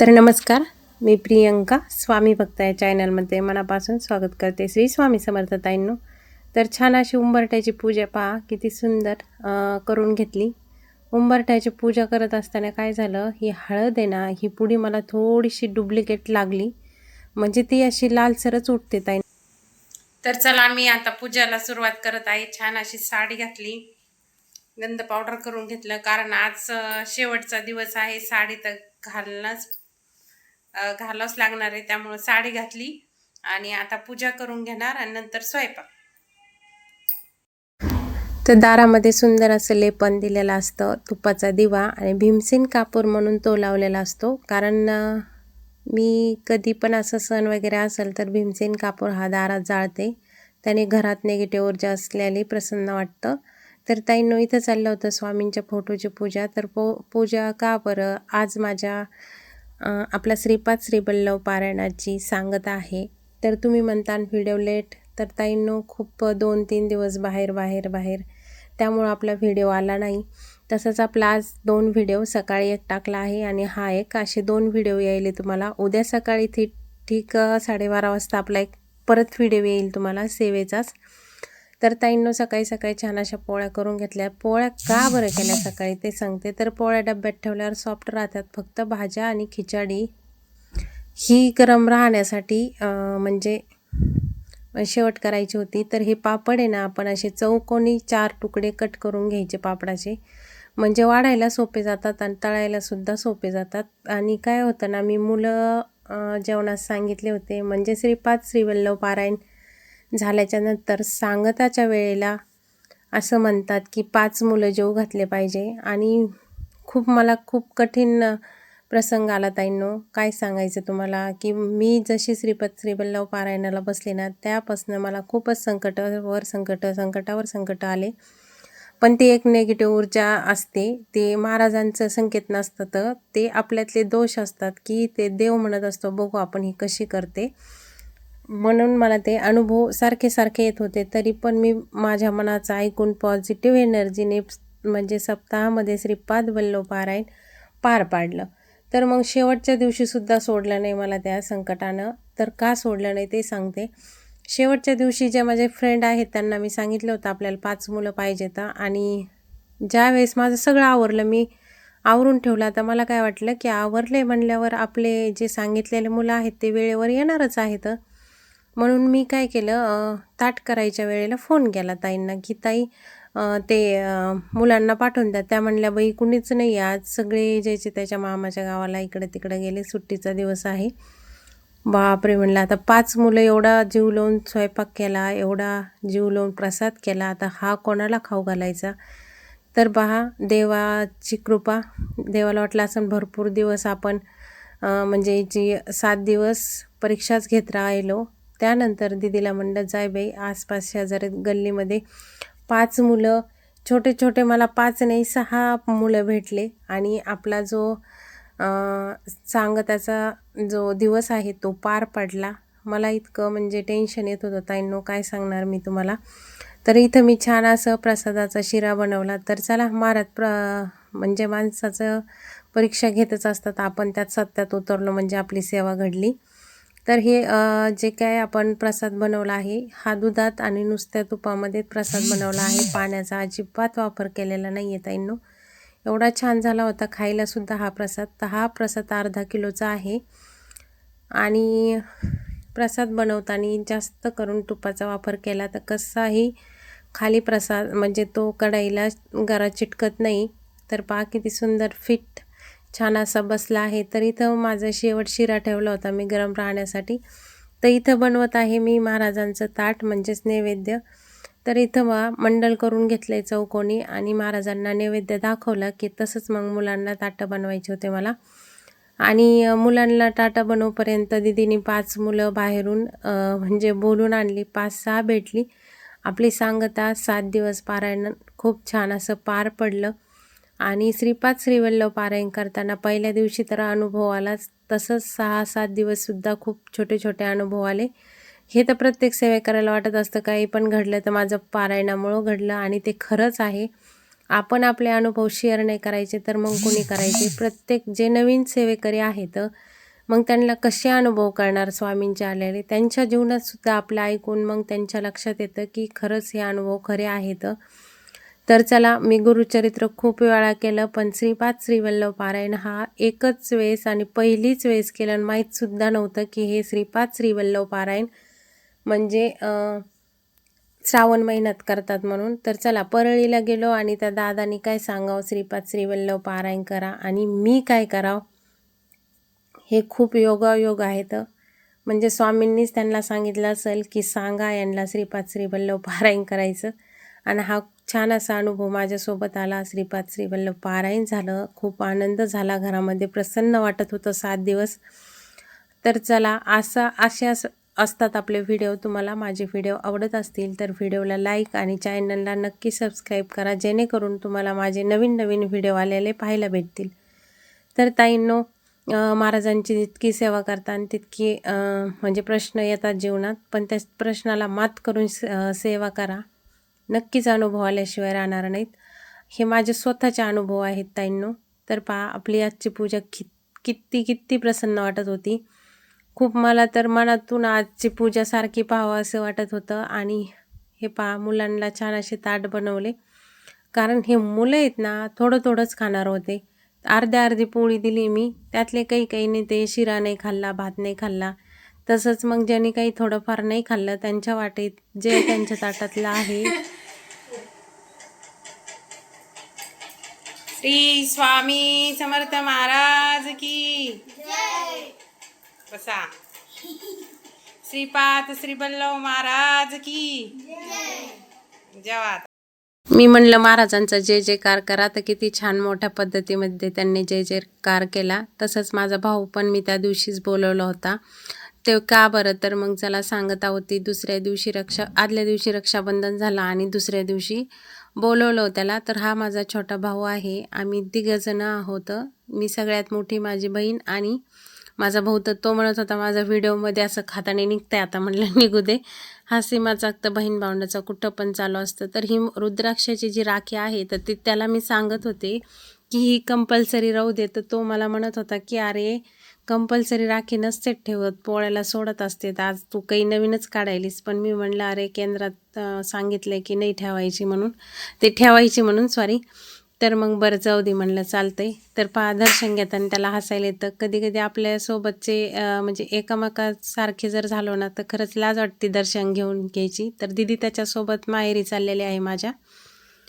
तर नमस्कार मी प्रियंका स्वामी भक्त या चॅनलमध्ये मनापासून स्वागत करते श्री स्वामी समर्थताईंनो तर छान अशी उंबरट्याची पूजा पहा किती सुंदर करून घेतली. उंबरट्याची पूजा करत असताना काय झालं ही हळद आहे ना ही पुडी मला थोडीशी डुप्लिकेट लागली. म्हणजे ती अशी लालसरच उठते ताई. तर चला मी आता पूजाला सुरुवात करत आहे. छान अशी साडी घातली. गंध पावडर करून घेतलं कारण आज शेवटचा दिवस आहे साडी तर घालणंच घालावंच लागणार आहे. त्यामुळं साडी घातली आणि आता पूजा करून घेणार आणि नंतर स्वयंपाक. तर दारामध्ये सुंदर असं लेपन दिलेलं असतं तुपाचा दिवा आणि भीमसेन कापूर म्हणून तो लावलेला असतो. कारण मी कधी पण असं सण वगैरे असेल तर भीमसेन कापूर हा दारात जाळते. त्याने घरात निगेटिव्ह ऊर्जा असलेली प्रसन्न वाटतं. तर ताईंनो इथं चाललं होतं स्वामींच्या फोटोची पूजा. तर पो पूजा का बरं? आज माझ्या आपला श्रीपाद श्रीबल्लव पारायणाची सांगत आहे. तर तुम्ही म्हणता व्हिडिओ लेट तर ताईंनो खूप दोन तीन दिवस बाहेर बाहेर बाहेर. त्यामुळं आपला व्हिडिओ आला नाही. तसंच आपला आज दोन व्हिडिओ सकाळी एक टाकला आहे आणि हा एक. असे दोन व्हिडिओ यायले तुम्हाला. उद्या सकाळी थी ठीक साडेबारा वाजता आपला एक परत व्हिडिओ येईल तुम्हाला सेवेचाच. तर ताईंनो सकाळी सकाळी छान अशा पोळ्या करून घेतल्या. पोळ्या का बरं केल्या सकाळी ते सांगते. तर पोळ्या डब्यात ठेवल्यावर सॉफ्ट राहतात फक्त भाज्या आणि खिचडी. ही गरम राहण्यासाठी म्हणजे शेवट करायची होती. तर हे पापड आहे ना आपण असे चौकोनी चार तुकडे कट करून घ्यायचे पापडाचे. म्हणजे वाढायला सोपे जातात आणि तळायला सुद्धा सोपे जातात. आणि काय होतं ना मी मुलं जेवणास सांगितले होते. म्हणजे श्रीपाद श्रीवल्लभ पारायण झाल्याच्यानंतर सांगताच्या वेळेला असं म्हणतात की पाच मुलं जेव घातले पाहिजे. आणि खूप मला खूप कठीण प्रसंग आला ताईंनो. काय सांगायचं तुम्हाला? की मी जशी श्रीपद श्रीबल्लव पारायणाला बसले ना त्यापासनं मला खूपच संकटावर संकट संकटावर संकट आले. पण ती एक नेगेटिव्ह ऊर्जा असते. ते महाराजांचं संकेत नसतं. तर ते आपल्यातले दोष असतात की ते देव म्हणत असतो बघू आपण ही कशी करते. म्हणून मला ते अनुभव सारखे सारखे येत होते. तरी पण मी माझ्या मनाचं ऐकून पॉझिटिव्ह एनर्जीने म्हणजे सप्ताहामध्ये श्रीपाद वल्लो पारायण पार पाडलं. तर मग शेवटच्या दिवशीसुद्धा सोडलं नाही मला त्या संकटानं. तर का सोडलं नाही ते सांगते. शेवटच्या दिवशी जे माझे फ्रेंड आहेत त्यांना मी सांगितलं होतं आपल्याला पाच मुलं पाहिजेत आणि ज्यावेळेस माझं सगळं आवरलं मी आवरून ठेवलं. आता मला काय वाटलं की आवरले म्हणल्यावर आपले जे सांगितलेले मुलं आहेत ते वेळेवर येणारच आहेत. म्हणून मी काय केलं ताट करायच्या वेळेला फोन केला ताईंना की ताई ते मुलांना पाठवून द्या. त्या म्हणल्या बाई कुणीच नाही आज सगळे ज्याचे त्याच्या मामाच्या गावाला. इकडे तिकडे गेले. सुट्टीचा दिवस आहे. बापरे म्हणलं आता पाच मुलं एवढा जीव लावून स्वयंपाक केला एवढा जीव लावून प्रसाद केला. आता हा कोणाला खाऊ घालायचा? तर पहा देवाची कृपा. देवाला वाटलं असं भरपूर दिवस आपण म्हणजे जी सात दिवस परीक्षाच घेत राहिलो. त्यानंतर दिदीला म्हणलं जाय बाई आसपास शेजारी गल्लीमध्ये पाच मुलं छोटे छोटे मला पाच नाही सहा मुलं भेटले आणि आपला जो सांगताचा जो दिवस आहे तो पार पडला. मला इतकं म्हणजे टेन्शन येत होतं. ताईंनो काय सांगणार मी तुम्हाला? तर इथं मी छान असं प्रसादाचा शिरा बनवला. तर चला महाराज प्र म्हणजे माणसाचं परीक्षा घेतच असतात. आपण त्यात सत्यात उतरलो म्हणजे आपली सेवा घडली. तर हे जे काय आपण प्रसाद बनवला आहे हा दुधात आणि नुसत्या तुपामध्ये प्रसाद बनवला आहे. पाण्याचा अजिबात वापर केलेला नाही आहे ताईंनो. एवढा छान झाला होता खायलासुद्धा हा प्रसाद. तर हा प्रसाद अर्धा किलोचा आहे. आणि प्रसाद बनवताना जास्त करून तुपाचा वापर केला तर कसाही खाली प्रसाद म्हणजे तो कढाईला गरा चिटकत नाही तर पहा किती सुंदर फिट छान असा बसला आहे. तर इथं माझा शेवट शिरा ठेवला होता मी गरम राहण्यासाठी. तर इथं बनवत आहे मी महाराजांचं ताट म्हणजेच नैवेद्य. तर इथं वा मंडल करून घेतलं आहे चौकोनी आणि महाराजांना नैवेद्य दाखवला की तसंच मग मुलांना ताटं बनवायचे होते मला. आणि मुलांना टाटा बनवपर्यंत दिदीने पाच मुलं बाहेरून म्हणजे बोलून आणली. पाच सहा भेटली. आपली सांगता सात दिवस पारायण खूप छान असं पार पडलं. आणि श्रीपाद श्रीवल्लभ पारायण करताना पहिल्या दिवशी तर अनुभव आलाच. तसंच सहा सात दिवससुद्धा खूप छोटे छोटे अनुभव आले. हे तर प्रत्येक सेवे करायला वाटत असतं काही पण घडलं तर माझं पारायणामुळं घडलं आणि ते खरंच आहे. आपण आपले अनुभव शेअर नाही करायचे तर मग कोणी करायचे? प्रत्येक जे नवीन सेवेकरी आहेत मग त्यांना कसे अनुभव करणार स्वामींचे आलेले? त्यांच्या जीवनातसुद्धा आपलं ऐकून मग त्यांच्या लक्षात येतं की खरंच हे अनुभव खरे आहेत. तर चला मी गुरुचरित्र खूप वेळा केलं पण श्रीपाद श्रीवल्लभ पारायण हा एकच वेळेस आणि पहिलीच वेळेस केलं आणि माहीतसुद्धा नव्हतं की हे श्रीपाद श्रीवल्लभ पारायण म्हणजे श्रावण महिन्यात करतात म्हणून. तर चला परळीला गेलो आणि त्या दादानी काय सांगावं? श्रीपाद श्रीवल्लभ पारायण करा आणि मी काय करावं? हे खूप योगायोग आहेत. म्हणजे स्वामींनीच त्यांना सांगितलं असेल की सांगा यांना श्रीपाद श्रीवल्लभ पारायण करायचं. आणि हा छान असा अनुभव माझ्यासोबत आला. श्रीपाद श्रीवल्लभ पारायण झालं. खूप आनंद झाला. घरामध्ये प्रसन्न वाटत होतं सात दिवस. तर चला असा अशा असतात आपले व्हिडिओ. तुम्हाला माझे व्हिडिओ आवडत असतील तर व्हिडिओला लाईक आणि चॅनलला नक्की सबस्क्राईब करा. जेणेकरून तुम्हाला माझे नवीन नवीन व्हिडिओ आलेले पाहायला भेटतील. तर ताईंनो महाराजांची जितकी सेवा करतात तितकी म्हणजे प्रश्न येतात जीवनात. पण त्या प्रश्नाला मात करून सेवा करा. नक्कीच अनुभव आल्याशिवाय राहणार नाहीत. हे माझे स्वतःचे अनुभव आहेत ताईंनो. तर पहा आपली आजची पूजा कि किती किती प्रसन्न वाटत होती. खूप मला तर मनातून आजची पूजा सारखी पाहावं असं वाटत होतं आणि हे पहा मुलांना छान असे ताट बनवले. कारण हे मुलं आहेत ना थोडं थोडंच खाणार होते. अर्ध्या अर्धी पोळी दिली मी. त्यातले काही काही ते शिरा नाही खाल्ला भात नाही खाल्ला. तसंच मग ज्यांनी काही थोडंफार नाही खाल्लं त्यांच्या वाटेत जे त्यांच्या ताटातलं आहे श्री स्वामी समर्थ महाराज की. बसा. श्रीपाद श्री बल्लव महाराज की. जेवा मी म्हणलं महाराजांचा जय जयकार करा. तर किती छान मोठ्या पद्धतीमध्ये त्यांनी जय जयकार केला. तसंच माझा भाऊ पण मी त्या दिवशीच बोलवला होता. ते का बरं? तर मग चला सांगत आहोत दुसऱ्या दिवशी रक्षा आदल्या दिवशी रक्षाबंधन झालं आणि दुसऱ्या दिवशी बोलवलं त्याला. तर हा माझा छोटा भाऊ आहे. आम्ही तिघंजणं आहोत. मी सगळ्यात मोठी माझी बहीण आणि माझा भाऊ. तर तो म्हणत होता माझा व्हिडिओमध्ये असं खाताने निघतं आहे आता म्हणलं निघू दे. हा सीमाचा तर बहीण भावंडाचा कुठं पण चालू असतं. तर ही रुद्राक्षाची जी राखी आहे तर ती त्याला मी सांगत होते की ही कंपल्सरी राहू दे. तर तो मला म्हणत होता की अरे कंपल्सरी राखी नसतेच ठेवत. पोळ्याला सोडत असते. तर आज तू काही नवीनच काढायलीस. पण मी म्हणलं अरे केंद्रात सांगितलं की नाही ठेवायची म्हणून. ते ठेवायची म्हणून सॉरी तर मग बरं जाऊ दे म्हणलं चालतंय. तर पहा दर्शन घेताना त्याला हसायला येतं. कधी कधी आपल्यासोबतचे म्हणजे एकामेकासारखे जर झालो ना तर खरंच लाज वाटते दर्शन घेऊन घ्यायची. तर दिदी त्याच्यासोबत माहेरी चाललेली आहे माझ्या.